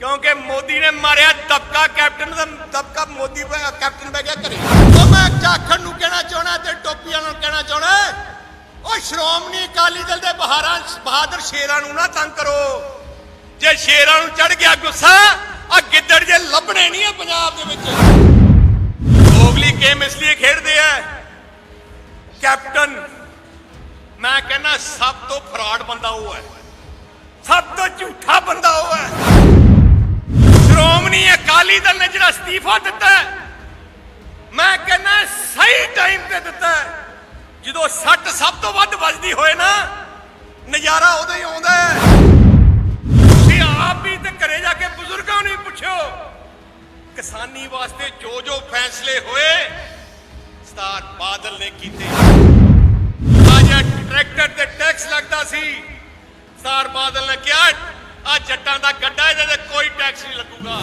ਕਿਉਂਕਿ ਮੋਦੀ ਨੇ ਮਾਰਿਆ ਦਬਕਾ ਕੈਪਟਨ ਦਾ, ਦਬਕਾ ਮੋਦੀ ਕੈਪਟਨ ਬਹਿ ਗਿਆ ਘਰੇ। ਉਹ ਮੈਂ ਝਾਖੜ ਨੂੰ ਕਹਿਣਾ ਚਾਹਣਾ ਤੇ ਟੋਪੀਆਂ ਨੂੰ ਕਹਿਣਾ ਚਾਹਣਾ ਉਹ ਸ਼੍ਰੋਮਣੀ ਅਕਾਲੀ ਦਲ ਦੇ ਬਹਾਰਾਂ, ਬਹਾਦਰ ਸ਼ੇਰਾਂ ਨੂੰ ਨਾ ਤੰਗ ਕਰੋ। ਜੇ ਸ਼ੇਰਾਂ ਨੂੰ ਚੜ ਗਿਆ ਗੁੱਸਾ, ਆ ਗਿੱਦੜ ਜੇ ਲੱਭਣੇ ਨਹੀਂ ਆ ਪੰਜਾਬ ਦੇ ਵਿੱਚ। ਦੋਗਲੀ ਗੇਮ ਇਸ ਲਈ ਖੇਡਦੇ ਆ। ਕੈਪਟਨ, ਮੈਂ ਕਹਿੰਦਾ ਸਭ ਤੋਂ ਫਰਾਡ ਬੰਦਾ ਉਹ ਹੈ। ਸਭ ਤੋਂ ਝੂਠਾ ਬੰਦਾ ਉਹ ਹੈ। ਸ਼੍ਰੋਮਣੀ ਅਕਾਲੀ ਦਲ ਨੇ ਜਿਹੜਾ ਅਸਤੀਫਾ ਦਿੱਤਾ ਮੈਂ ਕਹਿੰਦਾ ਸਹੀ ਟਾਈਮ ਤੇ ਦਿੱਤਾ ਜਦੋਂ ਸੱਟ ਸਭ ਤੋਂ ਵੱਧ ਵੱਜਦੀ ਹੋਏ ਨਾ, ਨਜ਼ਾਰਾ ਉਦੋਂ ਹੀ ਆਉਂਦਾ ਹੈ। ਤੁਸੀਂ ਆਪ ਵੀ ਤੇ ਘਰੇ ਜਾ ਕੇ ਬਜ਼ੁਰਗਾਂ ਨੂੰ ਵੀ ਪੁੱਛਿਓ, ਕਿਸਾਨੀ ਵਾਸਤੇ ਜੋ ਜੋ ਫੈਸਲੇ ਹੋਏ ਸਰਦਾਰ ਬਾਦਲ ਨੇ ਕੀਤੇ। ਅੱਜ ਟਰੈਕਟਰ ਤੇ ਟੈਕਸ ਲੱਗਦਾ ਸੀ ਸਰਦਾਰ ਬਾਦਲ ਨੇ ਕਿਹਾ ਆ ਜੱਟਾਂ ਦਾ ਗੱਡਾ ਇਹਦੇ ਤੇ ਕੋਈ ਟੈਕਸ ਨਹੀਂ ਲੱਗੂਗਾ।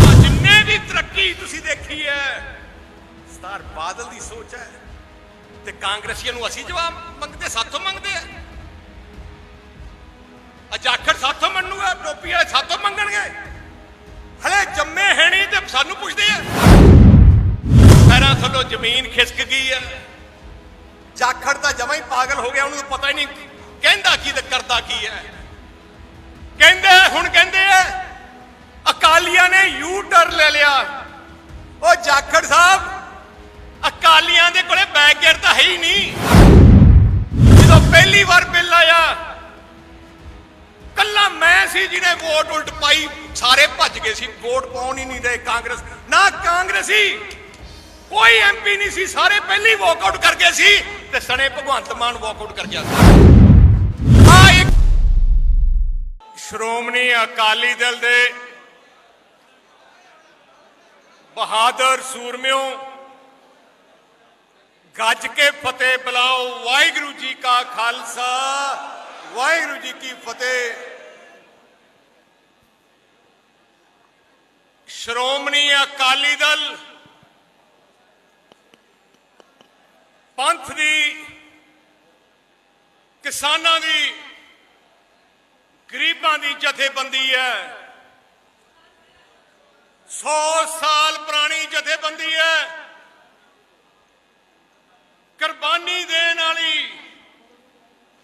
ਆਹ ਜਿੰਨੇ ਵੀ ਤਰੱਕੀ ਤੁਸੀਂ ਦੇਖੀ ਹੈ ਸਰਦਾਰ ਬਾਦਲ ਦੀ ਸੋਚ ਹੈ ਤੇ ਕਾਂਗਰਸੀਆਂ ਨੂੰ ਅਸੀਂ ਜਵਾਬ ਮੰਗਦੇ, ਸਾਥੋਂ ਮੰਗਦੇ ਆ ਅਜਾਖੜ ਸਾਥੋਂ ਮੰਨੂਗਾ, ਟੋਪੀ ਵਾਲੇ ਸਾਥੋਂ ਮੰਗਣਗੇ। ਹਲੇ ਜੰਮੇ ਹੈ ਨਹੀਂ ਤੇ ਸਾਨੂੰ ਪੁੱਛਦੇ ਆ ਪੈਰਾਂ ਥੱਲੋਂ ਜ਼ਮੀਨ ਖਿਸਕ ਗਈ ਹੈ। ਜਾਖੜ ਤਾਂ ਜਮਾਂ ਹੀ ਪਾਗਲ ਹੋ ਗਿਆ, ਉਹਨੂੰ ਪਤਾ ਹੀ ਨਹੀਂ। ਕਹਿੰਦਾ ਕੀ ਤੇ ਕਰਦਾ ਕੀ ਹੈ। ਕਹਿੰਦੇ, ਹੁਣ ਕਹਿੰਦੇ ਆ, ਅਕਾਲੀਆਂ ਨੇ ਯੂ ਟਰਨ ਲੈ ਲਿਆ। ਉਹ ਜਾਖੜ ਸਾਹਿਬ, ਅਕਾਲੀਆਂ ਦੇ ਕੋਲੇ ਬੈਕਗੇਟ ਤਾਂ ਹੈ ਹੀ ਨਹੀਂ। ਜਦੋਂ ਪਹਿਲੀ ਵਾਰ ਬਿੱਲ ਆਇਆ, ਕੱਲਾ ਮੈਂ ਸੀ ਜਿਹਨੇ ਵੋਟ ਉਲਟ ਪਾਈ, ਸਾਰੇ ਭੱਜ ਗਏ ਸੀ, ਵੋਟ ਪਾਉਣ ਹੀ ਨਹੀਂ ਦੇ ਕਾਂਗਰਸ। ਨਾ ਕਾਂਗਰਸੀ, ਕੋਈ ਐਮਪੀ ਨਹੀਂ ਸੀ, ਸਾਰੇ ਪਹਿਲੀ ਵਾਕਆਊਟ ਕਰ ਗਏ ਸੀ ਤੇ ਸਣੇ ਭਗਵੰਤ ਮਾਨ ਵਾਕਆਊਟ ਕਰ ਗਿਆ ਸੀ। ਆ ਇੱਕ ਸ਼੍ਰੋਮਣੀ ਅਕਾਲੀ ਦਲ ਦੇ ਬਹਾਦਰ ਸੂਰਮਿਓ ਗੱਜ ਕੇ ਫਤਿਹ ਬੁਲਾਓ। ਵਾਹਿਗੁਰੂ ਜੀ ਕਾ ਖਾਲਸਾ, ਵਾਹਿਗੁਰੂ ਜੀ ਕੀ ਫਤਿਹ। ਸ਼੍ਰੋਮਣੀ ਅਕਾਲੀ ਦਲ ਪੰਥ ਦੀ ਕਿਸਾਨਾਂ ਦੀ ਗਰੀਬਾਂ ਦੀ ਜਥੇਬੰਦੀ ਹੈ। 100 ਸਾਲ ਪੁਰਾਣੀ ਜਥੇਬੰਦੀ ਹੈ। ਕੁਰਬਾਨੀ ਦੇਣ ਵਾਲੀ,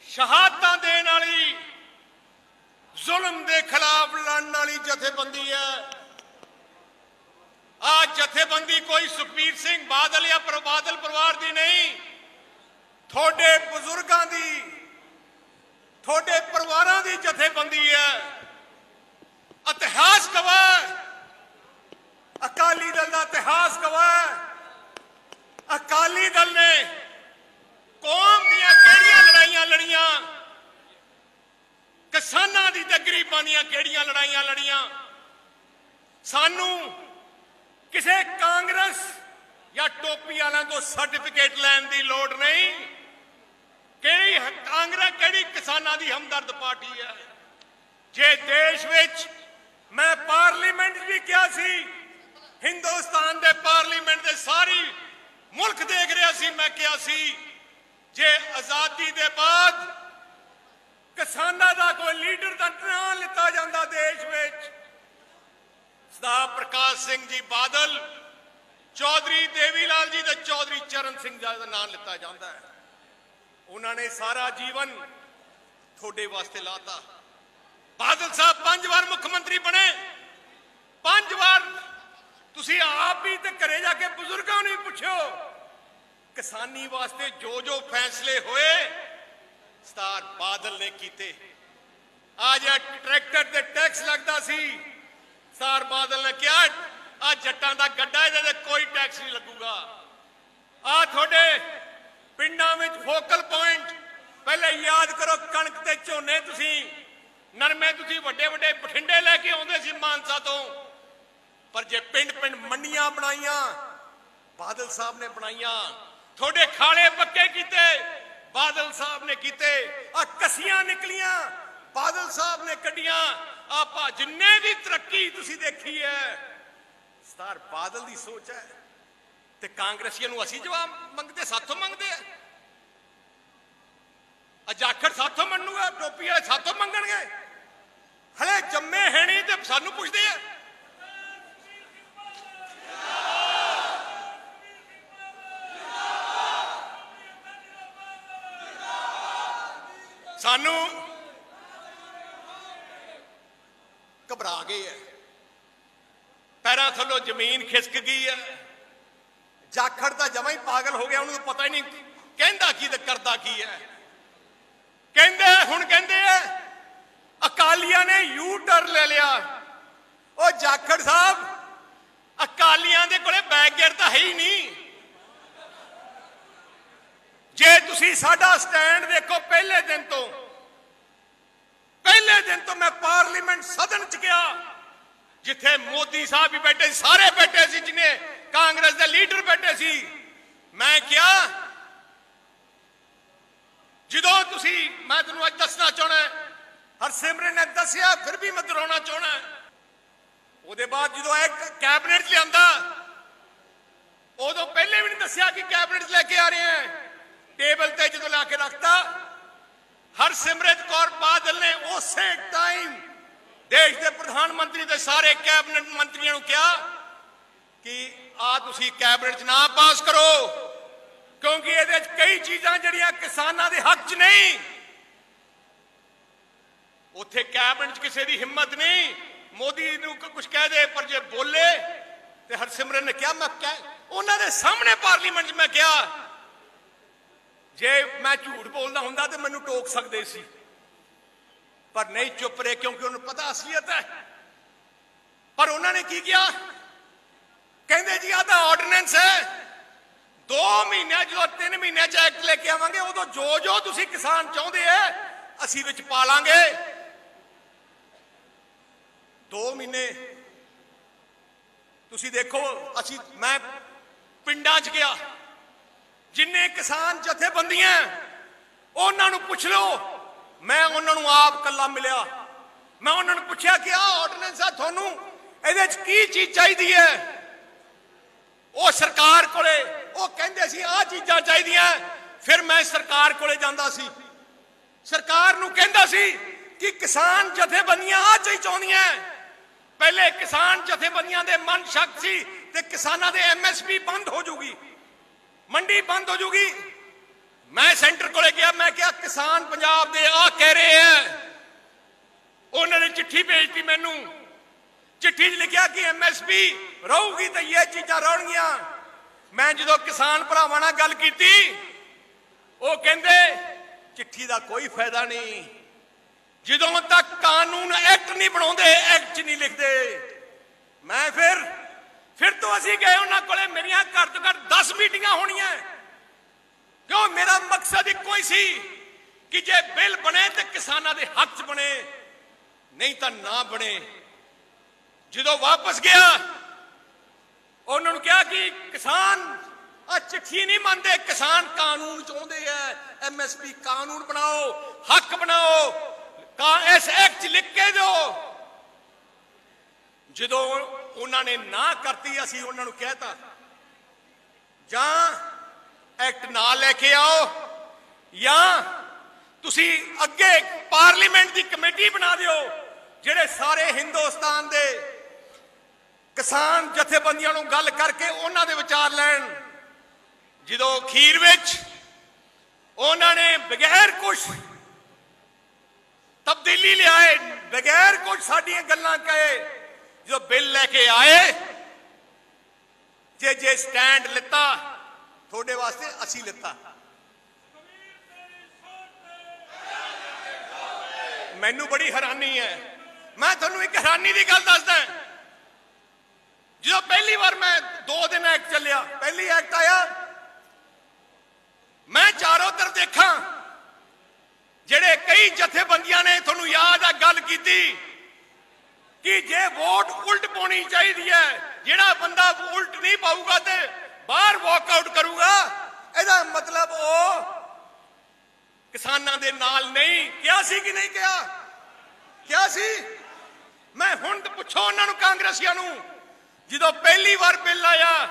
ਸ਼ਹਾਦਤਾਂ ਦੇਣ ਵਾਲੀ, ਜ਼ੁਲਮ ਦੇ ਖਿਲਾਫ ਲੜਨ ਵਾਲੀ ਜਥੇਬੰਦੀ ਹੈ। ਆ ਜਥੇਬੰਦੀ ਕੋਈ ਸੁਖਬੀਰ ਸਿੰਘ ਬਾਦਲ ਜਾਂ ਪਰ ਬਾਦਲ ਪਰਿਵਾਰ ਦੀ ਨਹੀਂ, ਤੁਹਾਡੇ ਬਜ਼ੁਰਗਾਂ ਦੀ ਤੁਹਾਡੇ ਪਰਿਵਾਰਾਂ ਦੀ ਜਥੇਬੰਦੀ ਹੈ। ਇਤਿਹਾਸ ਗਵਾਹ ਅਕਾਲੀ ਦਲ ਦਾ ਇਤਿਹਾਸ ਗਵਾਹ ਅਕਾਲੀ ਦਲ ਨੇ ਕੌਮ ਦੀਆਂ ਕਿਹੜੀਆਂ ਲੜਾਈਆਂ ਲੜੀਆਂ? ਕਿਸਾਨਾਂ ਦੀ ਤੇ ਗਰੀਬਾਂ ਦੀਆਂ ਕਿਹੜੀਆਂ ਲੜਾਈਆਂ ਲੜੀਆਂ? ਸਾਨੂੰ ਕਿਸੇ ਕਾਂਗਰਸ ਜਾਂ ਟੋਪੀ ਵਾਲਿਆਂ ਤੋਂ ਸਰਟੀਫਿਕੇਟ ਲੈਣ ਦੀ ਲੋੜ ਨਹੀਂ। ਕਿਹੜੀ ਕਾਂਗਰਸ ਕਿਹੜੀ ਕਿਸਾਨਾਂ ਦੀ ਹਮਦਰਦ ਪਾਰਟੀ ਹੈ ਜੇ ਦੇਸ਼ ਵਿੱਚ ਮੈਂ ਪਾਰਲੀਮੈਂਟ ਵੀ ਕਿਹਾ ਸੀ, ਹਿੰਦੁਸਤਾਨ ਦੇ ਪਾਰਲੀਮੈਂਟ ਦੇ ਸਾਰੀ ਮੁਲਕ ਦੇਖ ਰਿਹਾ ਸੀ, ਮੈਂ ਕਿਹਾ ਸੀ, ਜੇ ਆਜ਼ਾਦੀ ਦੇ ਬਾਅਦ ਕਿਸਾਨਾਂ ਦਾ ਕੋਈ ਲੀਡਰ ਦਾ ਨਾਂ ਲਿੱਤਾ ਜਾਂਦਾ ਦੇਸ਼ ਵਿੱਚ, ਸਰਦਾਰ ਪ੍ਰਕਾਸ਼ ਸਿੰਘ ਜੀ ਬਾਦਲ, ਚੌਧਰੀ ਦੇਵੀ ਲਾਲ ਜੀ ਤੇ ਚੌਧਰੀ ਚਰਨ ਸਿੰਘ ਜੀ ਦਾ ਨਾਮ ਲਿੱਤਾ ਜਾਂਦਾ ਹੈ। ਉਹਨਾਂ ਨੇ ਸਾਰਾ ਜੀਵਨ ਤੁਹਾਡੇ ਵਾਸਤੇ ਲਾਤਾ। ਬਾਦਲ ਸਾਹਿਬ ਪੰਜ ਵਾਰ ਮੁੱਖ ਮੰਤਰੀ ਬਣੇ। ਪੰਜ ਵਾਰ ਤੁਸੀਂ ਆਪ ਵੀ ਤੇ ਘਰੇ ਜਾ ਕੇ ਬਜ਼ੁਰਗਾਂ ਨੂੰ ਵੀ ਕਿਸਾਨੀ ਵਾਸਤੇ ਜੋ ਜੋ ਫੈਸਲੇ ਹੋਏ ਸਤਾਰ ਬਾਦਲ ਨੇ ਕੀਤੇ। ਆ ਜਿਹੜਾ ਟਰੈਕਟਰ ਤੇ ਟੈਕਸ ਲੱਗਦਾ ਸੀ ਸਤਾਰ ਬਾਦਲ ਨੇ ਕਿਹਾ ਆ ਜੱਟਾਂ ਦਾ ਗੱਡਾ ਇਹਦੇ ਤੇ ਕੋਈ ਟੈਕਸ ਨਹੀਂ ਲੱਗੂਗਾ। ਆ ਤੁਹਾਡੇ ਪਿੰਡਾਂ ਵਿੱਚ ਫੋਕਲ ਪੁਆਇੰਟ ਪਹਿਲੇ ਯਾਦ ਕਰੋ ਕਣਕ ਤੇ ਝੋਨੇ ਤੁਸੀਂ। ਨਰਮੇ ਤੁਸੀਂ ਵੱਡੇ ਵੱਡੇ ਬਠਿੰਡੇ ਲੈ ਕੇ ਆਉਂਦੇ ਸੀ ਮਾਨਸਾ ਤੋਂ। ਪਰ ਜੇ ਪਿੰਡ ਪਿੰਡ ਮੰਡੀਆਂ ਬਣਾਈਆਂ, ਬਾਦਲ ਸਾਹਿਬ ਨੇ ਬਣਾਈਆਂ, ਤੁਹਾਡੇ ਖਾਲੇ ਪੱਕੇ ਕੀਤੇ, ਬਾਦਲ ਸਾਹਿਬ ਨੇ ਕੀਤੇ ਆ ਕਸੀਆਂ ਨਿਕਲੀਆਂ, ਬਾਦਲ ਸਾਹਿਬ ਨੇ ਕੱਢੀਆਂ। ਆਪਾਂ ਜਿੰਨੇ ਵੀ ਤਰੱਕੀ ਤੁਸੀਂ ਦੇਖੀ ਹੈ, ਸਤਾਰ ਬਾਦਲ ਦੀ ਸੋਚ ਹੈ। ਤੇ ਕਾਂਗਰਸੀਆਂ ਨੂੰ ਅਸੀਂ ਜਵਾਬ ਮੰਗਦੇ, ਸਾਥੋਂ ਮੰਗਦੇ ਆ। ਅਜਾਖੜ ਸਾਥੋਂ ਮੰਨੂਗਾ, ਟੋਪੀ ਵਾਲੇ ਸਾਥੋਂ ਮੰਗਣਗੇ। ਹਲੇ ਜੰਮੇ ਹੈ ਨਹੀਂ ਤੇ ਸਾਨੂੰ ਪੁੱਛਦੇ ਆ। ਸਾਨੂੰ ਘਬਰਾ ਗਏ ਐ ਪੈਰਾਂ ਥੱਲੋਂ ਜ਼ਮੀਨ ਖਿਸਕ ਗਈ ਐ ਜਾਖੜ ਤਾਂ ਜਮਾਂ ਹੀ ਪਾਗਲ ਹੋ ਗਿਆ, ਉਹਨੂੰ ਪਤਾ ਹੀ ਨਹੀਂ ਕਹਿੰਦਾ ਕੀ ਤੇ ਕਰਦਾ ਕੀ ਹੈ। ਕਹਿੰਦੇ, ਹੁਣ ਕਹਿੰਦੇ ਐ ਅਕਾਲੀਆਂ ਨੇ ਯੂ ਟਰਨ ਲੈ ਲਿਆ। ਉਹ ਜਾਖੜ ਸਾਹਿਬ, ਅਕਾਲੀਆਂ ਦੇ ਕੋਲੇ ਬੈਕਗੇਟ ਤਾਂ ਹੈ ਹੀ ਨਹੀਂ। ਜੇ ਤੁਸੀਂ ਸਾਡਾ ਸਟੈਂਡ ਦੇਖੋ ਪਹਿਲੇ ਦਿਨ ਤੋਂ, ਪਹਿਲੇ ਦਿਨ ਤੋਂ ਮੈਂ ਪਾਰਲੀਮੈਂਟ ਸਦਨ ਚ ਗਿਆ, ਜਿੱਥੇ ਮੋਦੀ ਸਾਹਿਬ ਵੀ ਬੈਠੇ ਸਾਰੇ ਬੈਠੇ ਸੀ ਜਿਨੇ ਕਾਂਗਰਸ ਦੇ ਲੀਡਰ ਬੈਠੇ ਸੀ। ਮੈਂ ਕਿਹਾ, ਜਦੋਂ ਤੁਸੀਂ, ਮੈਂ ਤੁਹਾਨੂੰ ਅੱਜ ਦੱਸਣਾ ਚਾਹਣਾ ਹਰਸਿਮਰਨ ਨੇ ਦੱਸਿਆ, ਫਿਰ ਵੀ ਮੈਂ ਦੁਹਰਾਉਣਾ ਚਾਹਣਾ ਉਹਦੇ ਬਾਅਦ ਜਦੋਂ ਇਹ ਕੈਬਨਿਟ ਲਿਆਂਦਾ, ਉਦੋਂ ਪਹਿਲੇ ਵੀ ਨਹੀਂ ਦੱਸਿਆ ਕਿ ਕੈਬਨਿਟ ਲੈ ਕੇ ਆ ਰਹੇ ਆ। ਟੇਬਲ ਤੇ ਜਦੋਂ ਲਾ ਕੇ ਰੱਖਤਾ, ਹਰਸਿਮਰਤ ਕੌਰ ਬਾਦਲ ਨੇ ਉਸੇ ਟਾਈਮ ਦੇਸ਼ ਦੇ ਪ੍ਰਧਾਨ ਮੰਤਰੀ ਤੇ ਸਾਰੇ ਕੈਬਨਿਟ ਮੰਤਰੀਆਂ ਨੂੰ ਕਿਹਾ ਕਿ ਆ ਤੁਸੀਂ ਕੈਬਨਿਟ 'ਚ ਨਾ ਪਾਸ ਕਰੋ, ਕਿਉਂਕਿ ਇਹਦੇ 'ਚ ਕਈ ਚੀਜ਼ਾਂ ਜਿਹੜੀਆਂ ਕਿਸਾਨਾਂ ਦੇ ਹੱਕ 'ਚ ਨਹੀਂ। ਉੱਥੇ ਕੈਬਨਿਟ 'ਚ ਕਿਸੇ ਦੀ ਹਿੰਮਤ ਨਹੀਂ। ਮੋਦੀ ਨੂੰ ਕੁਝ ਕਹਿ ਦੇ, ਪਰ ਜੇ ਬੋਲੇ, ਤੇ ਹਰਸਿਮਰਨ ਨੇ ਕਿਹਾ, ਮੈਂ ਕਹਿ, ਉਹਨਾਂ ਦੇ ਸਾਹਮਣੇ ਪਾਰਲੀਮੈਂਟ 'ਚ ਮੈਂ ਕਿਹਾ, ਜੇ ਮੈਂ ਝੂਠ ਬੋਲਦਾ ਹੁੰਦਾ ਤੇ ਮੈਨੂੰ ਟੋਕ ਸਕਦੇ ਸੀ। ਪਰ ਨਹੀਂ ਚੁੱਪ ਰਹੇ ਕਿਉਂਕਿ ਉਹਨੂੰ ਪਤਾ ਅਸਲੀਅਤ ਹੈ। ਪਰ ਉਹਨਾਂ ਨੇ ਕੀ ਕਿਹਾ? ਕਹਿੰਦੇ ਜੀ, ਆਹ ਤਾਂ ਆਰਡੀਨੈਂਸ ਹੈ। 2 ਮਹੀਨਿਆਂ ਜਦੋਂ 3 ਮਹੀਨਿਆਂ ਚ ਐਕਟ ਲੈ ਕੇ ਆਵਾਂਗੇ, ਉਦੋਂ ਜੋ ਜੋ ਤੁਸੀਂ ਕਿਸਾਨ ਚਾਹੁੰਦੇ ਐ, ਅਸੀਂ ਵਿੱਚ ਪਾ ਲਾਂਗੇ। 2 ਮਹੀਨੇ, ਤੁਸੀਂ ਦੇਖੋ, ਅਸੀਂ, ਮੈਂ ਪਿੰਡਾਂ 'ਚ ਗਿਆ। ਜਿੰਨੇ ਕਿਸਾਨ ਜਥੇਬੰਦੀਆਂ ਉਹਨਾਂ ਨੂੰ ਪੁੱਛ ਲਓ। ਮੈਂ ਉਹਨਾਂ ਨੂੰ ਆਪ ਕੱਲਾ ਮਿਲਿਆ। ਮੈਂ ਉਹਨਾਂ ਨੂੰ ਪੁੱਛਿਆ ਕਿ ਆਹ ਆਰਡੀਨੈਂਸ ਆ ਤੁਹਾਨੂੰ, ਇਹਦੇ 'ਚ ਕੀ ਚੀਜ਼ ਚਾਹੀਦੀ ਹੈ ਉਹ ਸਰਕਾਰ ਕੋਲੇ, ਉਹ ਕਹਿੰਦੇ ਸੀ, ਆਹ ਚੀਜ਼ਾਂ ਚਾਹੀਦੀਆਂ। ਫਿਰ ਮੈਂ ਸਰਕਾਰ ਕੋਲੇ ਜਾਂਦਾ ਸੀ। ਸਰਕਾਰ ਨੂੰ ਕਹਿੰਦਾ ਸੀ ਕਿ ਕਿਸਾਨ ਜਥੇਬੰਦੀਆਂ ਆਹ ਚੀਜ਼ ਚਾਹੁੰਦੀਆਂ ਪਹਿਲੇ ਕਿਸਾਨ ਜਥੇਬੰਦੀਆਂ ਦੇ ਮਨ ਸ਼ੱਕ ਸੀ ਤੇ ਕਿਸਾਨਾਂ ਦੇ ਐਮਐਸਪੀ ਬੰਦ ਹੋ ਜੂਗੀ। ਮੰਡੀ ਬੰਦ ਹੋ ਜੂਗੀ। ਮੈਂ ਸੈਂਟਰ ਕੋਲੇ ਗਿਆ, ਮੈਂ ਕਿਹਾ, ਕਿਸਾਨ ਪੰਜਾਬ ਦੇ ਆ ਕਹਿ ਰਹੇ ਆ ਉਹਨਾਂ ਨੇ ਚਿੱਠੀ ਭੇਜਤੀ ਮੈਨੂੰ। ਚਿੱਠੀ 'ਚ ਲਿਖਿਆ ਕਿ ਐਮਐਸਪੀ ਰਹੂਗੀ ਤਾਂ ਇਹ ਚੀਜ਼ਾਂ ਰਹਿਣਗੀਆਂ। ਮੈਂ ਜਦੋਂ ਕਿਸਾਨ ਭਰਾਵਾਂ ਨਾਲ ਗੱਲ ਕੀਤੀ, ਉਹ ਕਹਿੰਦੇ, ਚਿੱਠੀ ਦਾ ਕੋਈ ਫਾਇਦਾ ਨਹੀਂ। ਜਦੋਂ ਤੱਕ ਕਾਨੂੰਨ ਐਕਟ ਨਹੀਂ ਬਣਾਉਂਦੇ, ਐਕਟ 'ਚ ਨਹੀਂ ਲਿਖਦੇ। ਮੈਂ ਫਿਰ ਫਿਰ ਤੋਂ ਅਸੀਂ ਗਏ ਉਹਨਾਂ ਕੋਲੇ, ਮੇਰੀਆਂ ਘੱਟ ਤੋਂ ਘੱਟ 10 ਮੀਟਿੰਗਾਂ ਹੋਣੀਆਂ। ਕਿਉਂ? ਮੇਰਾ ਮਕਸਦ ਇੱਕੋ ਹੀ ਸੀ ਕਿ ਜੇ ਬਿੱਲ ਬਣੇ ਤੇ ਕਿਸਾਨਾਂ ਦੇ ਹੱਥ 'ਚ ਬਣੇ, ਨਹੀਂ ਤਾਂ ਨਾ ਬਣੇ। ਜਦੋਂ ਵਾਪਸ ਗਿਆ ਉਹਨਾਂ ਨੂੰ ਕਿਹਾ ਕਿ ਕਿਸਾਨ ਆ ਚਿੱਠੀ ਨਹੀਂ ਮੰਨਦੇ, ਕਿਸਾਨ ਕਾਨੂੰਨ ਚਾਹੁੰਦੇ ਐ ਐਮਐਸਪੀ ਕਾਨੂੰਨ ਬਣਾਓ, ਹੱਕ ਬਣਾਓ ਕਾ ਇਸ ਐਕਟ 'ਚ ਲਿਖ ਕੇ ਦਿਓ। ਜਦੋਂ ਉਹਨਾਂ ਨੇ ਨਾ ਕਰਤੀ, ਅਸੀਂ ਉਹਨਾਂ ਨੂੰ ਕਹਿਤਾ, ਜਾਂ ਐਕਟ ਨਾ ਲੈ ਕੇ ਆਓ, ਜਾਂ ਤੁਸੀਂ ਅੱਗੇ ਪਾਰਲੀਮੈਂਟ ਦੀ ਕਮੇਟੀ ਬਣਾ ਦਿਓ, ਜਿਹੜੇ ਸਾਰੇ ਹਿੰਦੁਸਤਾਨ ਦੇ ਕਿਸਾਨ ਜਥੇਬੰਦੀਆਂ ਨੂੰ ਗੱਲ ਕਰਕੇ ਉਹਨਾਂ ਦੇ ਵਿਚਾਰ ਲੈਣ। ਜਦੋਂ ਖੀਰ ਵਿੱਚ ਉਹਨਾਂ ਨੇ ਬਗੈਰ ਕੁਝ ਤਬਦੀਲੀ ਲਿਆਏ, ਬਗੈਰ ਕੁਝ ਸਾਡੀਆਂ ਗੱਲਾਂ ਕਹੇ, ਜਦੋਂ ਬਿੱਲ ਲੈ ਕੇ ਆਏ, ਜੇ ਜੇ ਸਟੈਂਡ ਲਿੱਤਾ, ਤੁਹਾਡੇ ਵਾਸਤੇ ਅਸੀਂ ਲਿੱਤਾ। ਮੈਨੂੰ ਬੜੀ ਹੈਰਾਨੀ ਹੈ। ਮੈਂ ਤੁਹਾਨੂੰ ਇੱਕ ਹੈਰਾਨੀ ਦੀ ਗੱਲ ਦੱਸਦਾ ਜਦੋਂ ਪਹਿਲੀ ਵਾਰ ਮੈਂ 2 ਦਿਨ ਐਕਟ ਚੱਲਿਆ, ਪਹਿਲੀ ਐਕਟ ਆਇਆ, ਮੈਂ ਚਾਰੋਂ ਤਰਫ ਦੇਖਾਂ, ਜਿਹੜੇ ਕਈ ਜਥੇਬੰਦੀਆਂ ਨੇ ਤੁਹਾਨੂੰ ਯਾਦ ਆ ਗੱਲ ਕੀਤੀ, ਕਿ ਜੇ ਵੋਟ ਉਲਟ ਪਾਉਣੀ ਚਾਹੀਦੀ ਹੈ, ਜਿਹੜਾ ਬੰਦਾ ਉਲਟ ਨਹੀਂ ਪਾਊਗਾ ਤੇ ਬਾਹਰ ਵਾਕਆਊਟ ਕਰੂਗਾ, ਇਹਦਾ ਮਤਲਬ ਉਹ ਕਿਸਾਨਾਂ ਦੇ ਨਾਲ ਨਹੀਂ। ਕਿਹਾ ਸੀ ਕਿ ਨਹੀਂ ਕਿਹਾ? ਕਿਹਾ ਸੀ? ਮੈਂ ਹੁਣ ਪੁੱਛੋ ਉਹਨਾਂ ਨੂੰ ਕਾਂਗਰਸੀਆਂ ਨੂੰ ਜਦੋਂ ਪਹਿਲੀ ਵਾਰ ਬਿੱਲ ਆਇਆ,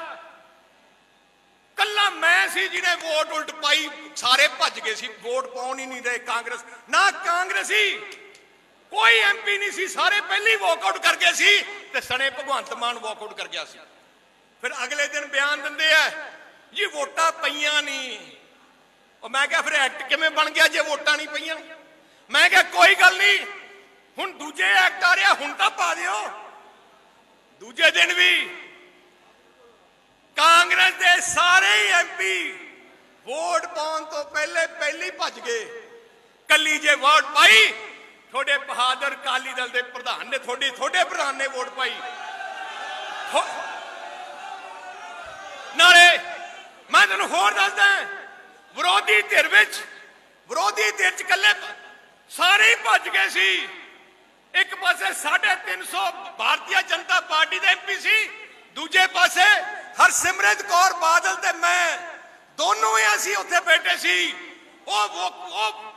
ਕੱਲਾ ਮੈਂ ਸੀ ਜਿਹਨੇ ਵੋਟ ਉਲਟ ਪਾਈ, ਸਾਰੇ ਭੱਜ ਗਏ ਸੀ, ਵੋਟ ਪਾਉਣ ਹੀ ਨਹੀਂ ਰਹੇ ਕਾਂਗਰਸ। ਨਾ ਕਾਂਗਰਸੀ, ਕੋਈ ਐਮਪੀ ਨਹੀਂ ਸੀ, ਸਾਰੇ ਪਹਿਲੀ ਵਾਕਆਊਟ ਕਰ ਗਏ ਸੀ ਤੇ ਸਣੇ ਭਗਵੰਤ ਮਾਨ ਵਾਕਆਊਟ ਕਰ ਗਿਆ ਸੀ। ਫਿਰ ਅਗਲੇ ਦਿਨ ਬਿਆਨ ਦਿੰਦੇ ਆ, ਜੀ ਵੋਟਾਂ ਪਈਆਂ ਨਹੀਂ। ਉਹ ਮੈਂ ਕਿਹਾ, ਫਿਰ ਐਕਟ ਕਿਵੇਂ ਬਣ ਗਿਆ ਜੇ ਵੋਟਾਂ ਨਹੀਂ ਪਈਆਂ? ਮੈਂ ਕਿਹਾ, ਕੋਈ ਗੱਲ ਨਹੀਂ, ਹੁਣ ਦੂਜੇ ਐਕਟ ਆ ਰਿਹਾ, ਹੁਣ ਤਾਂ ਪਾ ਦਿਓ। ਦੂਜੇ ਦਿਨ ਵੀ ਕਾਂਗਰਸ ਦੇ ਸਾਰੇ ਐਮਪੀ ਵੋਟ ਪਾਉਣ ਤੋਂ ਪਹਿਲੇ ਪਹਿਲੀ ਭੱਜ ਗਏ। ਕੱਲੀ ਜੇ ਵੋਟ ਪਾਈ, ਤੁਹਾਡੇ ਬਹਾਦਰ ਕਾਲੀ ਦਲ ਦੇ ਪ੍ਰਧਾਨ ਨੇ ਤੁਹਾਡੀ, ਤੁਹਾਡੇ ਪ੍ਰਧਾਨ ਨੇ ਵੋਟ ਪਾਈ। ਨਾਲੇ ਮੈਂ ਤੁਹਾਨੂੰ ਹੋਰ ਦੱਸਦਾ, ਵਿਰੋਧੀ ਧਿਰ ਵਿੱਚ, ਵਿਰੋਧੀ ਧਿਰ ਚ ਕੱਲੇ ਸਾਰੇ ਭੱਜ ਗਏ ਸੀ। ਇੱਕ ਪਾਸੇ 350 ਭਾਰਤੀ ਜਨਤਾ ਪਾਰਟੀ ਦੇ ਐਮਪੀ ਸੀ, ਦੂਜੇ ਪਾਸੇ ਹਰਸਿਮਰਤ ਕੌਰ ਬਾਦਲ ਤੇ ਮੈਂ। ਦੋਨੋਂ ਹੀ ਅਸੀਂ ਉੱਥੇ ਬੈਠੇ ਸੀ। ਉਹ ਉਹ- ਉਹ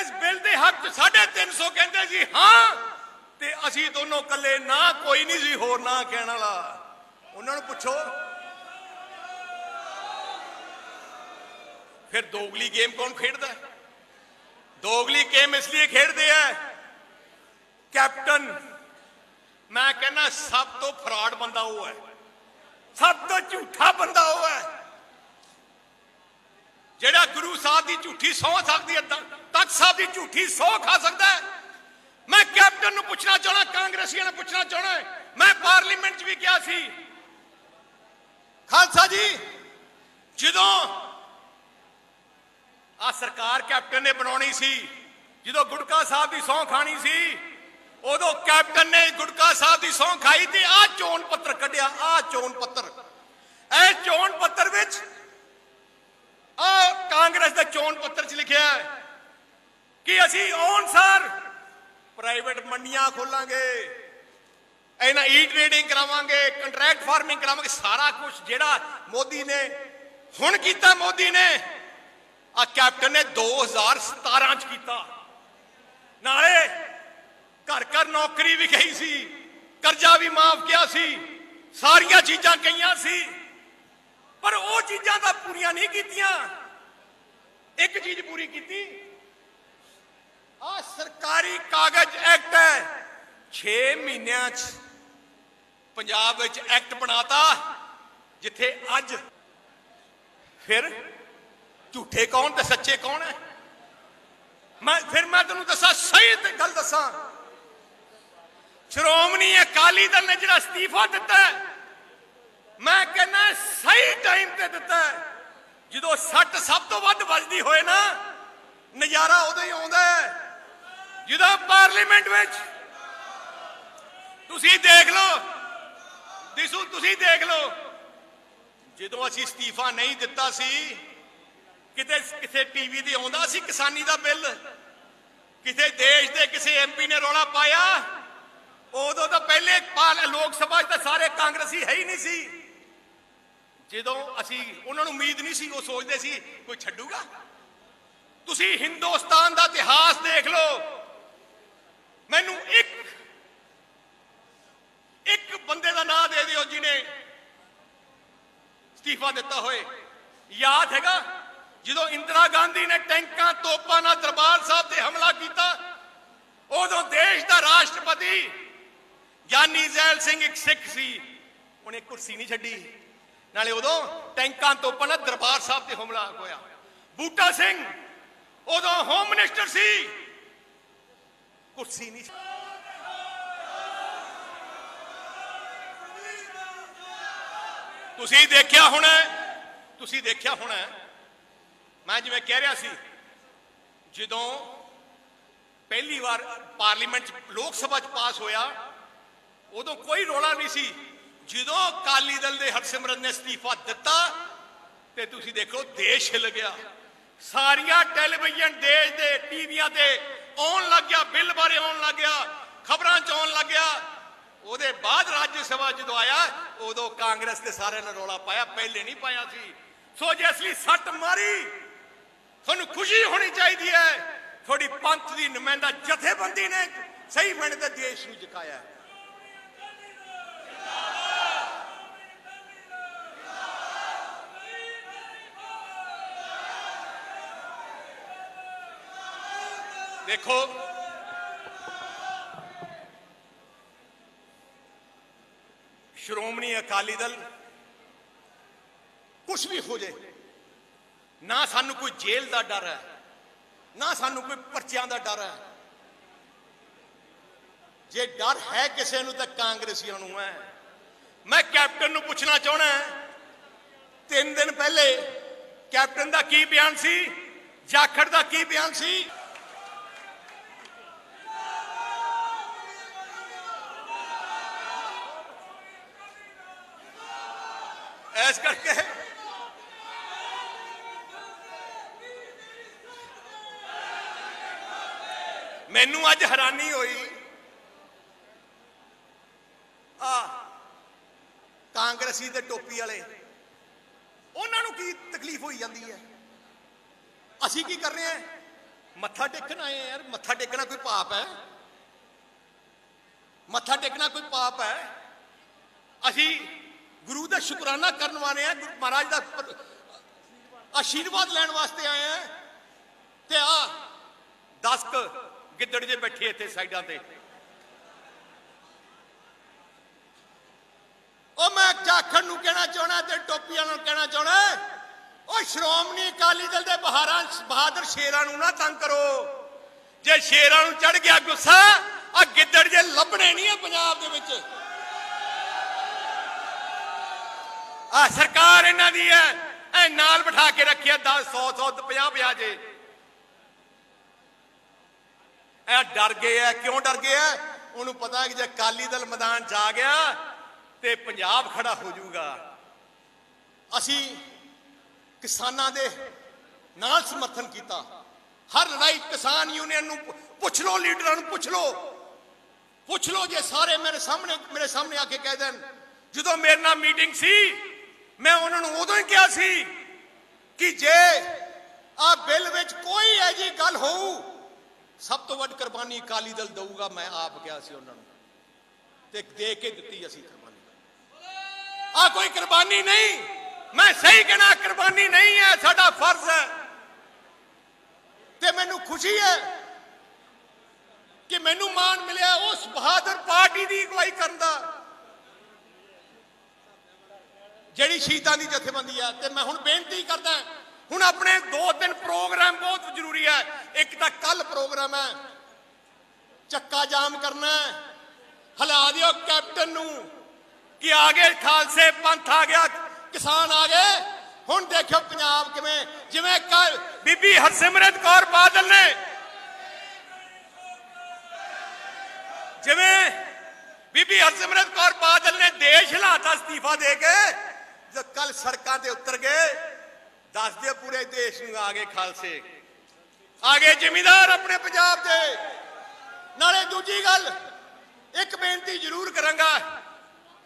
ਇਸ ਬਿੱਲ ਦੇ ਹੱਕ 350 ਕਹਿੰਦੇ ਸੀ, ਹਾਂ। ਤੇ ਅਸੀਂ ਦੋਨੋਂ ਇਕੱਲੇ, ਨਾ, ਕੋਈ ਨਹੀਂ ਸੀ, ਹੋਰ ਨਾ ਕਹਿਣ ਵਾਲਾ। ਉਹਨਾਂ ਨੂੰ ਪੁੱਛੋ। ਫਿਰ ਦੋਗਲੀ ਗੇਮ ਕੌਣ ਖੇਡਦਾ? ਦੋਗਲੀ ਗੇਮ ਇਸ ਲਈ ਖੇਡਦੇ ਆ ਕੈਪਟਨ। ਮੈਂ ਕਹਿੰਦਾ ਸਭ ਤੋਂ ਫਰਾਡ ਬੰਦਾ ਉਹ ਹੈ। ਸਭ ਤੋਂ ਝੂਠਾ ਬੰਦਾ ਉਹ ਹੈ। ਜਿਹੜਾ ਗੁਰੂ ਸਾਹਿਬ ਦੀ ਝੂਠੀ ਸਹੁੰ ਸਕਦੀ ਹੈ ਤਖਤ ਸਾਹਿਬ ਦੀ ਝੂਠੀ ਸਹੁੰ ਖਾ ਸਕਦਾ ਹੈ। ਮੈਂ ਕੈਪਟਨ ਨੂੰ ਪੁੱਛਣਾ ਚਾਹਣਾ ਕਾਂਗਰਸੀਆਂ ਨੂੰ ਪੁੱਛਣਾ ਚਾਹਣਾ ਮੈਂ ਪਾਰਲੀਮੈਂਟ 'ਚ ਵੀ ਕਿਹਾ ਸੀ। ਖਾਲਸਾ ਜੀ, ਜਦੋਂ ਆ ਸਰਕਾਰ ਕੈਪਟਨ ਨੇ ਬਣਾਉਣੀ ਸੀ, ਜਦੋਂ ਗੁੜਕਾ ਸਾਹਿਬ ਦੀ ਸਹੁੰ ਖਾਣੀ ਸੀ ਉਦੋਂ ਕੈਪਟਨ ਨੇ ਗੁਟਕਾ ਸਾਹਿਬ ਦੀ ਸਹੁੰ ਖਾਈ ਤੇ ਆ ਚੋਣ ਪੱਤਰ ਕੱਢਿਆ ਆ ਚੋਣ ਪੱਤਰ। ਇਹ ਚੋਣ ਪੱਤਰ ਵਿੱਚ ਆ ਕਾਂਗਰਸ ਦੇ ਚੋਣ ਪੱਤਰ 'ਚ ਲਿਖਿਆ ਹੈ ਕਿ ਅਸੀਂ ਔਨਸਾਰ ਪ੍ਰਾਈਵੇਟ ਮੰਡੀਆਂ ਖੋਲਾਂਗੇ, ਇਹਨਾਂ ਈ ਟ੍ਰੇਡਿੰਗ ਕਰਾਵਾਂਗੇ, ਕੰਟਰੈਕਟ ਫਾਰਮਿੰਗ ਕਰਾਵਾਂਗੇ, ਸਾਰਾ ਕੁਝ ਜਿਹੜਾ ਮੋਦੀ ਨੇ, ਹੁਣ ਕੀਤਾ ਮੋਦੀ ਨੇ ਆ ਕੈਪਟਨ ਨੇ 2017 ਚ ਕੀਤਾ। ਨਾਲੇ ਘਰ ਘਰ ਨੌਕਰੀ ਵੀ ਕਹੀ ਸੀ, ਕਰਜ਼ਾ ਵੀ ਮਾਫ ਕਿਹਾ ਸੀ, ਸਾਰੀਆਂ ਚੀਜ਼ਾਂ ਕਹੀਆਂ ਸੀ, ਪਰ ਉਹ ਚੀਜ਼ਾਂ ਤਾਂ ਪੂਰੀਆਂ ਨਹੀਂ ਕੀਤੀਆਂ। ਇੱਕ ਚੀਜ਼ ਪੂਰੀ ਕੀਤੀ, ਆ ਸਰਕਾਰੀ ਕਾਗਜ਼ ਐਕਟ ਹੈ 6 ਮਹੀਨਿਆਂ ਚ ਪੰਜਾਬ ਵਿੱਚ ਐਕਟ ਬਣਾਤਾ, ਜਿੱਥੇ ਅੱਜ ਫਿਰ ਝੂਠੇ ਕੌਣ ਤੇ ਸੱਚੇ ਕੌਣ ਹੈ? ਮੈਂ ਫਿਰ ਮੈਂ ਤੁਹਾਨੂੰ ਦੱਸਾਂ, ਸਹੀ ਤੇ ਗੱਲ ਦੱਸਾਂ। ਸ਼੍ਰੋਮਣੀ ਅਕਾਲੀ ਦਲ ਨੇ ਜਿਹੜਾ ਅਸਤੀਫਾ ਦਿੱਤਾ ਮੈਂ ਕਹਿੰਦਾ ਸਹੀ ਟਾਈਮ ਤੇ ਦਿੱਤਾ ਜਦੋਂ ਸੱਟ ਸਭ ਤੋਂ ਵੱਧ ਵੱਜਦੀ ਹੋਏ ਨਾ, ਨਜ਼ਾਰਾ ਉਦੋਂ ਹੀ ਆਉਂਦਾ ਹੈ। ਜਦੋਂ ਪਾਰਲੀਮੈਂਟ ਵਿੱਚ, ਤੁਸੀਂ ਦੇਖ ਲਓ, ਦਿਸੂ ਤੁਸੀਂ ਦੇਖ ਲਓ, ਜਦੋਂ ਅਸੀਂ ਅਸਤੀਫਾ ਨਹੀਂ ਦਿੱਤਾ ਸੀ, ਕਿਤੇ ਕਿਸੇ ਟੀਵੀ ਤੇ ਆਉਂਦਾ ਸੀ ਕਿਸਾਨੀ ਦਾ ਬਿੱਲ ਕਿਸੇ ਦੇਸ਼ ਦੇ ਕਿਸੇ ਐਮਪੀ ਨੇ ਰੌਲਾ ਪਾਇਆ ਉਦੋਂ ਤਾਂ ਪਹਿਲੇ ਪਾਲ ਲੋਕ ਸਭਾ 'ਚ ਤਾਂ ਸਾਰੇ ਕਾਂਗਰਸੀ ਹੈ ਹੀ ਨਹੀਂ ਸੀ। ਜਦੋਂ ਅਸੀਂ ਉਹਨਾਂ ਨੂੰ ਉਮੀਦ ਨਹੀਂ ਸੀ, ਉਹ ਸੋਚਦੇ ਸੀ, ਕੋਈ ਛੱਡੂਗਾ? ਤੁਸੀਂ ਹਿੰਦੁਸਤਾਨ ਦਾ ਇਤਿਹਾਸ ਦੇਖ ਲਓ। ਮੈਨੂੰ ਇੱਕ ਇੱਕ ਬੰਦੇ ਦਾ ਨਾਮ ਦੇ ਦਿਓ ਜਿਹਨੇ ਅਸਤੀਫਾ ਦਿੱਤਾ ਹੋਏ। ਯਾਦ ਹੈਗਾ, ਜਦੋਂ ਇੰਦਰਾ ਗਾਂਧੀ ਨੇ ਟੈਂਕਾਂ ਤੋਪਾਂ ਨਾਲ ਦਰਬਾਰ ਸਾਹਿਬ ਤੇ ਹਮਲਾ ਕੀਤਾ, ਉਦੋਂ ਦੇਸ਼ ਦਾ ਰਾਸ਼ਟਰਪਤੀ ਗਿਆਨੀ ਜ਼ੈਲ ਸਿੰਘ ਇੱਕ ਸਿੱਖ ਸੀ। ਉਹਨੇ ਕੁਰਸੀ ਨਹੀਂ ਛੱਡੀ। ਨਾਲੇ ਉਦੋਂ ਟੈਂਕਾਂ ਤੋਂ ਨਾਲ ਦਰਬਾਰ ਸਾਹਿਬ ਤੇ ਹਮਲਾ ਹੋਇਆ। ਬੂਟਾ ਸਿੰਘ, ਉਦੋਂ ਹੋਮ ਮਿਨਿਸਟਰ ਸੀ। ਕੁਰਸੀ ਨਹੀਂ ਤੁਸੀਂ ਦੇਖਿਆ ਹੋਣਾ ਤੁਸੀਂ ਦੇਖਿਆ ਹੋਣਾ ਮੈਂ ਜਿਵੇਂ ਕਹਿ ਰਿਹਾ ਸੀ, ਜਦੋਂ ਪਹਿਲੀ ਵਾਰ ਪਾਰਲੀਮੈਂਟ ਚ ਲੋਕ ਸਭਾ ਚ ਪਾਸ ਹੋਇਆ ਉਦੋਂ ਕੋਈ ਰੋਲਾ ਨਹੀਂ ਸੀ। ਜਦੋਂ ਅਕਾਲੀ ਦਲ ਦੇ ਹਰਸਿਮਰਤ ਨੇ ਅਸਤੀਫਾ ਦਿੱਤਾ ਤੇ ਤੁਸੀਂ ਦੇਖੋ ਦੇਸ਼ ਹਿੱਲ ਗਿਆ। ਸਾਰੀਆਂ ਟੈਲੀਵਿਜ਼ਨ ਦੇਸ਼ ਦੇ, ਟੀਵੀਆਂ ਤੇ ਆਉਣ ਲੱਗ ਗਿਆ, ਬਿੱਲ ਬਾਰੇ ਆਉਣ ਲੱਗ ਗਿਆ, ਖਬਰਾਂ ਚ ਆਉਣ ਲੱਗ ਗਿਆ। ਉਹਦੇ ਬਾਅਦ ਰਾਜ ਸਭਾ ਜਦੋਂ ਆਇਆ, ਉਦੋਂ ਕਾਂਗਰਸ ਦੇ ਸਾਰਿਆਂ ਨੇ ਰੋਲਾ ਪਾਇਆ, ਪਹਿਲੇ ਨਹੀਂ ਪਾਇਆ ਸੀ। ਸੋ ਜੇ ਅਸਲੀ ਸੱਟ ਮਾਰੀ, ਤੁਹਾਨੂੰ ਖੁਸ਼ੀ ਹੋਣੀ ਚਾਹੀਦੀ ਹੈ। ਤੁਹਾਡੀ ਪੰਥ ਦੀ ਨੁਮਾਇੰਦਾ ਜਥੇਬੰਦੀ ਨੇ ਸਹੀ ਮੈਨੇ ਤੇ ਦੇਸ਼ ਨੂੰ ਜਿਕਾਇਆ ਦੇਖੋ। ਸ਼੍ਰੋਮਣੀ ਅਕਾਲੀ ਦਲ ਕੁਝ ਵੀ ਹੋ ਜੇ, ਨਾ ਸਾਨੂੰ ਕੋਈ ਜੇਲ੍ਹ ਦਾ ਡਰ ਹੈ, ਨਾ ਸਾਨੂੰ ਕੋਈ ਪਰਚਿਆਂ ਦਾ ਡਰ ਹੈ। ਜੇ ਡਰ ਹੈ ਕਿਸੇ ਨੂੰ ਤਾਂ ਕਾਂਗਰਸੀਆਂ ਨੂੰ ਹੈ। ਮੈਂ ਕੈਪਟਨ ਨੂੰ ਪੁੱਛਣਾ ਚਾਹਣਾ ਤਿੰਨ ਦਿਨ ਪਹਿਲੇ ਕੈਪਟਨ ਦਾ ਕੀ ਬਿਆਨ ਸੀ, ਜਾਖੜ ਦਾ ਕੀ ਬਿਆਨ ਸੀ? ਐਸ ਕਰਕੇ। ਮੈਨੂੰ ਅੱਜ ਹੈਰਾਨੀ ਹੋਈ। ਆ, ਕਾਂਗਰਸੀ ਤੇ ਟੋਪੀ ਵਾਲੇ, ਉਹਨਾਂ ਨੂੰ ਕੀ ਤਕਲੀਫ ਹੋਈ ਜਾਂਦੀ ਹੈ? ਅਸੀਂ ਕੀ ਕਰ ਰਹੇ ਹਾਂ? ਮੱਥਾ ਟੇਕਣ ਆਏ ਹਾਂ ਯਾਰ, ਮੱਥਾ ਟੇਕਣਾ ਕੋਈ ਪਾਪ ਹੈ? ਮੱਥਾ ਟੇਕਣਾ ਕੋਈ ਪਾਪ ਹੈ? ਅਸੀਂ ਗੁਰੂ ਦਾ ਸ਼ੁਕਰਾਨਾ ਕਰਨ ਵਾਲੇ ਆ, ਗੁਰੂ ਮਹਾਰਾਜ ਦਾ ਆਸ਼ੀਰਵਾਦ ਲੈਣ ਵਾਸਤੇ ਆਏ ਆ। ਤੇ ਆ 10 ਕ ਗਿੱਦੜ ਜੇ ਬੈਠੇ ਇੱਥੇ ਸਾਈਡਾਂ ਤੇ। ਉਹ ਮੈਂ ਜਾਖੜ ਨੂੰ ਕਹਿਣਾ ਚਾਹਣਾ ਤੇ ਟੋਪੀਆਂ ਨੂੰ ਕਹਿਣਾ ਚਾਹਣਾ, ਉਹ ਸ਼੍ਰੋਮਣੀ ਅਕਾਲੀ ਦਲ ਦੇ ਬਹਾਰਾਂ ਬਹਾਦਰ ਸ਼ੇਰਾਂ ਨੂੰ ਨਾ ਤੰਗ ਕਰੋ। ਜੇ ਸ਼ੇਰਾਂ ਨੂੰ ਚੜ ਗਿਆ ਗੁੱਸਾ ਆ ਗਿੱਦੜ ਜੇ ਲੱਭਣੇ ਨਹੀਂ ਆ ਪੰਜਾਬ ਦੇ ਵਿੱਚ। ਆ ਸਰਕਾਰ ਇਹਨਾਂ ਦੀ ਹੈ। ਇਹ ਨਾਲ ਬਿਠਾ ਕੇ ਰੱਖਿਆ 10 100 100 50 50 ਜੇ। ਇਹ ਡਰ ਗਏ ਆ ਕਿਉਂ ਡਰ ਗਏ ਆ ਉਹਨੂੰ ਪਤਾ ਹੈ ਕਿ ਜੇ ਅਕਾਲੀ ਦਲ ਮੈਦਾਨ ਚ ਆ ਗਿਆ ਤੇ ਪੰਜਾਬ ਖੜਾ ਹੋ ਜਾਊਗਾ। ਅਸੀਂ ਕਿਸਾਨਾਂ ਦੇ ਨਾਲ ਸਮਰਥਨ ਕੀਤਾ। ਹਰ ਲੜਾਈ ਕਿਸਾਨ ਯੂਨੀਅਨ ਨੂੰ ਪੁੱਛ ਲਓ, ਲੀਡਰਾਂ ਨੂੰ ਪੁੱਛ ਲਓ। ਪੁੱਛ ਲਓ ਜੇ ਸਾਰੇ ਮੇਰੇ ਸਾਹਮਣੇ ਮੇਰੇ ਸਾਹਮਣੇ ਆ ਕੇ ਕਹਿ ਦੇਣ। ਜਦੋਂ ਮੇਰੇ ਨਾਲ ਮੀਟਿੰਗ ਸੀ ਮੈਂ ਉਹਨਾਂ ਨੂੰ ਉਦੋਂ ਹੀ ਕਿਹਾ ਸੀ ਕਿ ਜੇ ਆ ਬਿੱਲ ਵਿੱਚ ਕੋਈ ਐਜੀ ਗੱਲ ਹੋਊ, ਸਭ ਤੋਂ ਵੱਡ ਕੁਰਬਾਨੀ ਅਕਾਲੀ ਦਲ ਦਊਗਾ, ਮੈਂ ਆਪ ਕਿਹਾ ਸੀ ਉਹਨਾਂ ਨੂੰ। ਤੇ ਦੇ ਕੇ ਦਿੱਤੀ ਅਸੀਂ ਕੁਰਬਾਨੀ। ਆ ਕੋਈ ਕੁਰਬਾਨੀ ਨਹੀਂ, ਮੈਂ ਸਹੀ ਕਹਿਣਾ, ਕੁਰਬਾਨੀ ਨਹੀਂ ਹੈ, ਸਾਡਾ ਫਰਜ਼ ਹੈ। ਤੇ ਮੈਨੂੰ ਖੁਸ਼ੀ ਹੈ ਕਿ ਮੈਨੂੰ ਮਾਣ ਮਿਲਿਆ ਉਸ ਬਹਾਦਰ ਪਾਰਟੀ ਦੀ ਅਗਵਾਈ ਕਰਨ ਦਾ। ਜਿਹੜੀ ਸ਼ਹੀਦਾਂ ਦੀ ਜਥੇਬੰਦੀ ਹੈ ਤੇ ਮੈਂ ਹੁਣ ਬੇਨਤੀ ਕਰਦਾ ਹੁਣ ਆਪਣੇ ਦੋ ਤਿੰਨ ਪ੍ਰੋਗਰਾਮ ਬਹੁਤ ਜ਼ਰੂਰੀ ਹੈ ਇੱਕ ਤਾਂ ਕੱਲ ਪ੍ਰੋਗਰਾਮ ਹੈ ਚੱਕਾ ਜਾਮ ਕਰਨਾ ਹੈ। ਹਿਲਾ ਦਿਓ ਕੈਪਟਨ ਨੂੰ ਕਿ ਆ ਗਏ ਖਾਲਸੇ ਪੰਥ ਆ ਗਿਆ, ਕਿਸਾਨ ਆ ਗਏ। ਹੁਣ ਦੇਖਿਓ ਪੰਜਾਬ ਕਿਵੇਂ, ਜਿਵੇਂ ਕੱਲ ਬੀਬੀ ਹਰਸਿਮਰਤ ਕੌਰ ਬਾਦਲ ਨੇ, ਜਿਵੇਂ ਬੀਬੀ ਹਰਸਿਮਰਤ ਕੌਰ ਬਾਦਲ ਨੇ ਦੇਸ਼ ਹਿਲਾਤਾ ਅਸਤੀਫਾ ਦੇ ਕੇ ਜਦ ਕੱਲ ਸੜਕਾਂ ਤੇ ਉਤਰ ਗਏ ਦੱਸ ਪੂਰੇ ਦੇਸ਼ ਨੂੰ ਆ ਗਏ ਖਾਲਸੇ। ਆ ਗਏ ਜ਼ਿਮੀਦਾਰ ਆਪਣੇ ਪੰਜਾਬ ਦੇ। ਨਾਲੇ ਦੂਜੀ ਗੱਲ, ਇੱਕ ਬੇਨਤੀ ਜ਼ਰੂਰ ਕਰਾਂਗਾ,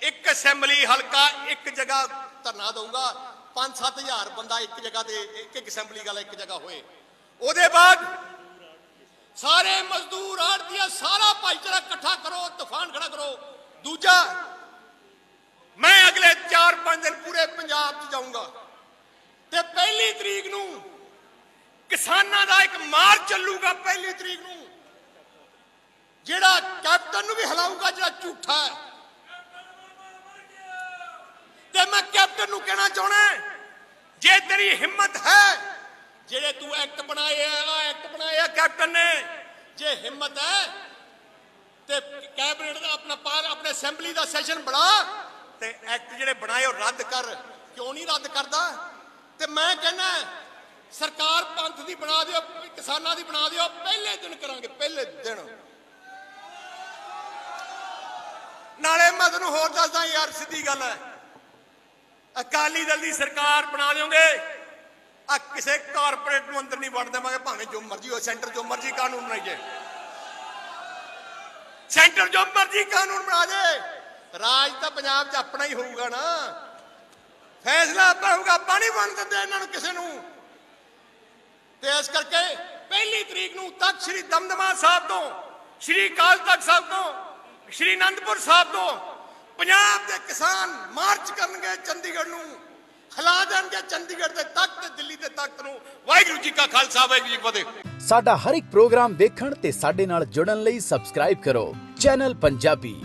ਇੱਕ ਅਸੈਂਬਲੀ ਹਲਕਾ ਇੱਕ ਜਗ੍ਹਾ ਧਰਨਾ ਦਊਗਾ 5-7000 ਬੰਦਾ ਇੱਕ ਜਗ੍ਹਾ ਤੇ, ਇੱਕ ਇੱਕ ਅਸੈਂਬਲੀ ਗੱਲ ਇੱਕ ਜਗ੍ਹਾ ਹੋਏ। ਉਹਦੇ ਬਾਅਦ ਸਾਰੇ ਮਜ਼ਦੂਰ ਆੜਤੀਆ ਸਾਰਾ ਭਾਈਚਾਰਾ ਇਕੱਠਾ ਕਰੋ, ਤੂਫਾਨ ਖੜਾ ਕਰੋ। ਦੂਜਾ ਮੈਂ ਅਗਲੇ 4-5 ਦਿਨ ਪੂਰੇ ਪੰਜਾਬ 'ਚ ਜਾਊਂਗਾ। ਤੇ ਪਹਿਲੀ ਤਰੀਕ ਨੂੰ ਕਿਸਾਨਾਂ ਦਾ ਇੱਕ ਮਾਰਚ ਚੱਲੂਗਾ ਪਹਿਲੀ ਤਰੀਕ ਨੂੰ, ਜਿਹੜਾ ਕੈਪਟਨ ਨੂੰ ਵੀ ਹਿਲਾਊਗਾ, ਜਿਹੜਾ ਝੂਠਾ ਹੈ। ਤੇ ਮੈਂ ਕੈਪਟਨ ਨੂੰ ਕਹਿਣਾ ਚਾਹਣਾ ਜੇ ਤੇਰੀ ਹਿੰਮਤ ਹੈ, ਜਿਹੜੇ ਤੂੰ ਐਕਟ ਬਣਾਏ ਆ ਆਹ ਐਕਟ ਬਣਾਇਆ ਕੈਪਟਨ ਨੇ, ਜੇ ਹਿੰਮਤ ਹੈ, ਤੇ ਕੈਬਨਿਟ ਦਾ ਆਪਣਾ ਪਾਰ, ਆਪਣੇ ਅਸੈਂਬਲੀ ਦਾ ਸੈਸ਼ਨ ਬਣਾ ਤੇ ਐਕਟ ਜਿਹੜੇ ਬਣਾਏ ਉਹ ਰੱਦ ਕਰ। ਕਿਉਂ ਨਹੀਂ ਰੱਦ ਕਰਦਾ? ਤੇ ਮੈਂ ਕਹਿੰਦਾ, ਸਰਕਾਰ ਪੰਥ ਦੀ ਬਣਾ ਦਿਓ, ਕਿਸਾਨਾਂ ਦੀ ਬਣਾ ਦਿਓ, ਪਹਿਲੇ ਦਿਨ ਕਰਾਂਗੇ, ਪਹਿਲੇ ਦਿਨ। ਨਾਲੇ ਮੈਂ ਤੁਹਾਨੂੰ ਹੋਰ ਦੱਸਦਾ ਯਾਰ, ਸਿੱਧੀ ਗੱਲ ਹੈ। ਅਕਾਲੀ ਦਲ ਦੀ ਸਰਕਾਰ ਬਣਾ ਦਿਓਗੇ, ਆ ਕਿਸੇ ਕਾਰਪੋਰੇਟ ਨੂੰ ਅੰਦਰ ਨਹੀਂ ਵੜ ਦੇਵਾਂਗੇ, ਭਾਵੇਂ ਜੋ ਮਰਜ਼ੀ ਹੋਵੇ ਸੈਂਟਰ ਜੋ ਮਰਜ਼ੀ ਕਾਨੂੰਨ ਬਣਾਈਏ। ਸੈਂਟਰ ਜੋ ਮਰਜ਼ੀ ਕਾਨੂੰਨ ਬਣਾ ਦੇ। ਰਾਜ ਤਾਂ ਪੰਜਾਬ 'ਚ ਆਪਣਾ ਹੀ ਹੋਊਗਾ ਨਾ। ਫੈਸਲਾ ਆਪਣਾ ਹੋਊਗਾ ਪਾਣੀ ਬਣ ਦਿੰਦੇ ਇਹਨਾਂ ਨੂੰ ਕਿਸੇ ਨੂੰ। ਤੇ ਇਸ ਕਰਕੇ ਪਹਿਲੀ ਤਰੀਕ ਨੂੰ ਤਖਤ ਸ੍ਰੀ ਦਮਦਮਾ ਸਾਹਿਬ ਤੋਂ, ਸ੍ਰੀ ਅਕਾਲ ਤਖਤ ਸਾਹਿਬ ਤੋਂ, ਸ੍ਰੀ ਅਨੰਦਪੁਰ ਸਾਹਿਬ ਤੋਂ ਪੰਜਾਬ ਦੇ ਕਿਸਾਨ ਮਾਰਚ ਕਰਨਗੇ ਚੰਡੀਗੜ੍ਹ ਨੂੰ। ਹਿਲਾ ਦੇਣਗੇ ਚੰਡੀਗੜ੍ਹ ਦੇ ਤਖਤ ਦਿੱਲੀ ਦੇ ਤਖਤ ਨੂੰ। ਵਾਹਿਗੁਰੂ ਜੀ ਕਾ ਖਾਲਸਾ, ਵਾਹਿਗੁਰੂ ਜੀ ਕੀ ਫਤਿਹ। ਸਾਡਾ ਹਰ ਇੱਕ ਪ੍ਰੋਗਰਾਮ ਦੇਖਣ ਤੇ ਸਾਡੇ ਨਾਲ ਜੁੜਨ ਲਈ ਸਬਸਕ੍ਰਾਈਬ ਕਰੋ। ਚੈਨਲ ਪੰਜਾਬੀ